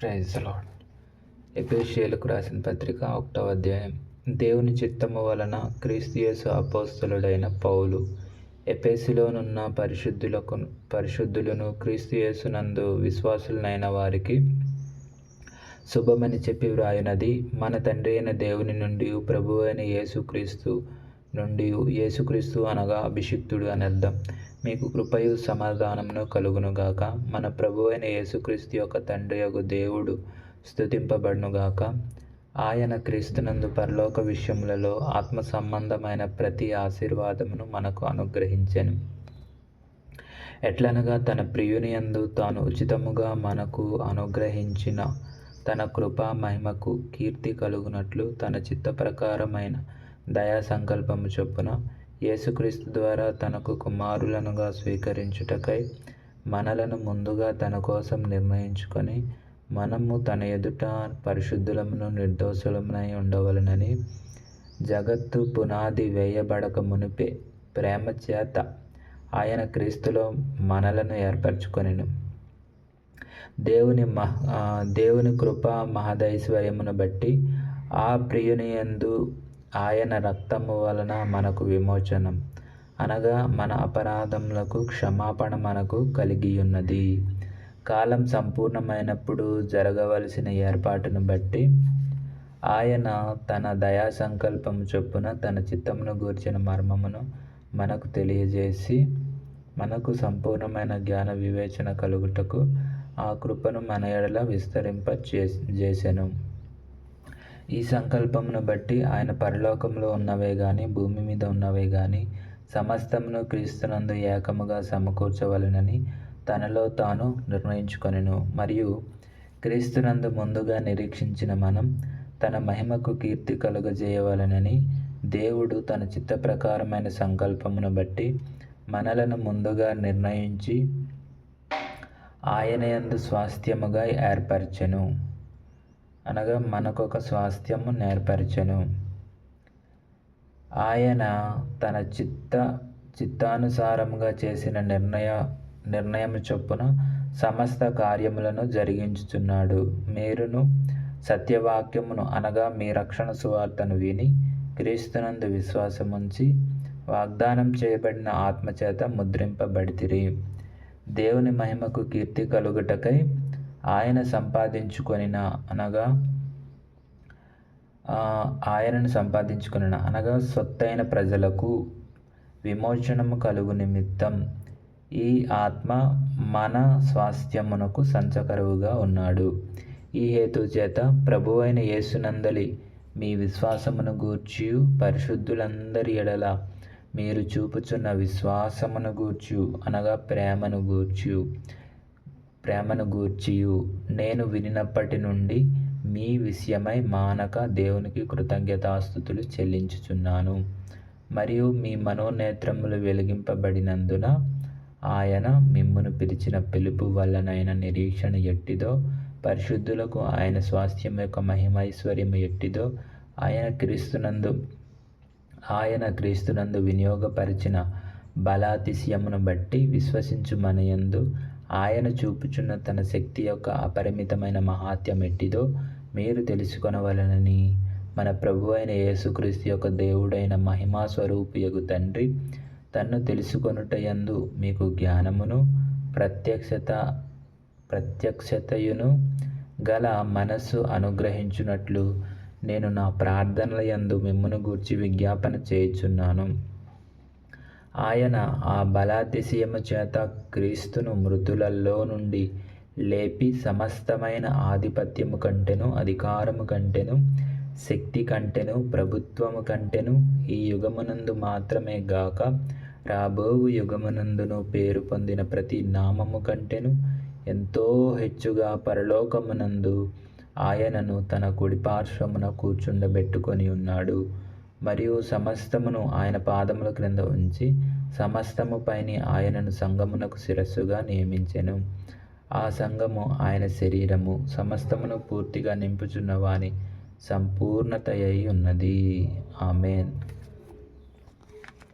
Praise lord ఎపేషియలకు రాసిన పత్రిక ఒకటవ అధ్యాయం. దేవుని చిత్తము వలన క్రీస్తుయేసు అపోస్తులుడైన పౌలు ఎపేసిలోనున్న పరిశుద్ధులకు పరిశుద్ధులను క్రీస్తుయేసునందు విశ్వాసులనైన వారికి శుభమని చెప్పి వ్రాయినది. మన తండ్రి అయిన దేవుని నుండి ప్రభు అయిన యేసుక్రీస్తు నుండి యేసుక్రీస్తు అనగా అభిషిక్తుడు అని అర్థం. మీకు కృపయు సమాధానమును కలుగునుగాక. మన ప్రభు అయిన యేసుక్రీస్తు యొక్క తండ్రి యొక్క దేవుడు స్థుతింపబడునుగాక ఆయన క్రీస్తునందు పరలోక విషయములలో ఆత్మ సంబంధమైన ప్రతి ఆశీర్వాదమును మనకు అనుగ్రహించెను. ఎట్లనగా తన ప్రియుని యందు తాను ఉచితముగా మనకు అనుగ్రహించిన తన కృపా మహిమకు కీర్తి కలుగునట్లు తన చిత్త ప్రకారమైన దయా సంకల్పము చొప్పున యేసుక్రీస్తు ద్వారా తనకు కుమారులనుగా స్వీకరించుటకై మనలను ముందుగా తన కోసం నిర్ణయించుకొని మనము తన ఎదుట పరిశుద్ధులమును నిర్దోషులమునై ఉండవలనని జగత్తు పునాది వేయబడక మునిపే ప్రేమ చేత ఆయన క్రీస్తులో మనలను ఏర్పరచుకొనిను. దేవుని మహ దేవుని కృప మహదైశ్వర్యమును బట్టి ఆ ప్రియుని ఎందు ఆయన రక్తము వలన మనకు విమోచనం. అనగా మన అపరాధములకు క్షమాపణ మనకు కలిగి ఉన్నది కాలం సంపూర్ణమైనప్పుడు జరగవలసిన ఏర్పాటును బట్టి ఆయన తన దయా సంకల్పము చొప్పున తన చిత్తమును గూర్చిన మర్మమును మనకు తెలియజేసి మనకు సంపూర్ణమైన జ్ఞాన వివేచన కలుగుటకు ఆ కృపను మన ఎడల విస్తరింప చేసెను. ఈ సంకల్పమును బట్టి ఆయన పరలోకంలో ఉన్నవే కానీ భూమి మీద ఉన్నవే కానీ సమస్తమును క్రీస్తునందు ఏకముగా సమకూర్చవలనని తనలో తాను నిర్ణయించుకొనెను. మరియు క్రీస్తునందు ముందుగా నిరీక్షించిన మనం తన మహిమకు కీర్తి కలుగజేయవలనని దేవుడు తన చిత్త ప్రకారమైన సంకల్పమును బట్టి మనలను ముందుగా నిర్ణయించి ఆయనయందు స్వాస్థ్యముగా ఏర్పరచెను. అనగా మనకొక స్వాస్థ్యము నేర్పరచను. ఆయన తన చిత్త చిత్తానుసారముగా చేసిన నిర్ణయ నిర్ణయం చొప్పున సమస్త కార్యములను జరిగించుచున్నాడు. మీరును సత్యవాక్యమును అనగా మీ రక్షణ సువార్తను విని క్రీస్తునందు విశ్వాసముంచి వాగ్దానం చేయబడిన ఆత్మచేత ముద్రింపబడితిరి. దేవుని మహిమకు కీర్తి కలుగుటకై ఆయన సంపాదించుకొనిన అనగా ఆయనను సంపాదించుకొనిన అనగా సొత్తైన ప్రజలకు విమోచనము కలుగు నిమిత్తం ఈ ఆత్మ మన స్వాస్థ్యమునకు సంచకరువుగా ఉన్నాడు. ఈ హేతు చేత ప్రభు అయిన యేసునందలి మీ విశ్వాసమును గూర్చి పరిశుద్ధులందరి ఎడల మీరు చూపుచున్న విశ్వాసమును గూర్చు అనగా ప్రేమను గూర్చు ప్రేమను గూర్చియు. నేను వినినప్పటి నుండి మీ విషయమై మానక దేవునికి కృతజ్ఞతాస్థుతులు చెల్లించుచున్నాను. మరియు మీ మనోనేత్రములు వెలిగింపబడినందున ఆయన మిమ్మును పిలిచిన పిలుపు వల్లనైన నిరీక్షణ ఎట్టిదో పరిశుద్ధులకు ఆయన స్వాస్థ్యం యొక్క మహిమైశ్వర్యం ఎట్టిదో ఆయన క్రీస్తునందు ఆయన క్రీస్తునందు వినియోగపరిచిన బలాతిశయమును బట్టి విశ్వసించుమనయందు ఆయన చూపుచున్న తన శక్తి యొక్క అపరిమితమైన మహాత్యం ఎట్టిదో మీరు తెలుసుకొనవలనని మన ప్రభు అయిన యేసుక్రీస్తు యొక్క దేవుడైన మహిమా స్వరూపియగు తండ్రి తన్ను తెలుసుకొనుటయందు మీకు జ్ఞానమును ప్రత్యక్షత ప్రత్యక్షతయును గల మనస్సు అనుగ్రహించున్నట్లు నేను నా ప్రార్థనల యందు మిమ్మను గూర్చి విజ్ఞాపన చేయుచున్నాను. ఆయన ఆ బలాతిశయము చేత క్రీస్తును మృతులలో నుండి లేపి సమస్తమైన ఆధిపత్యము కంటెను అధికారము కంటెను శక్తి కంటెను ప్రభుత్వము కంటెను ఈ యుగమునందు మాత్రమే గాక రాబోవు యుగమునందును పేరు పొందిన ప్రతి నామము కంటెను ఎంతో హెచ్చుగా పరలోకమునందు ఆయనను తన కుడిపార్శ్వమున కూర్చుండబెట్టుకొని ఉన్నాడు. మరియు సమస్తమును ఆయన పాదముల క్రింద ఉంచి సమస్తము పైని ఆయనను సంగమునకు శిరస్సుగా నియమించెను. ఆ సంఘము ఆయన శరీరము సమస్తమును పూర్తిగా నింపుచున్న వాని సంపూర్ణత అయి ఉన్నది. ఆమెన్.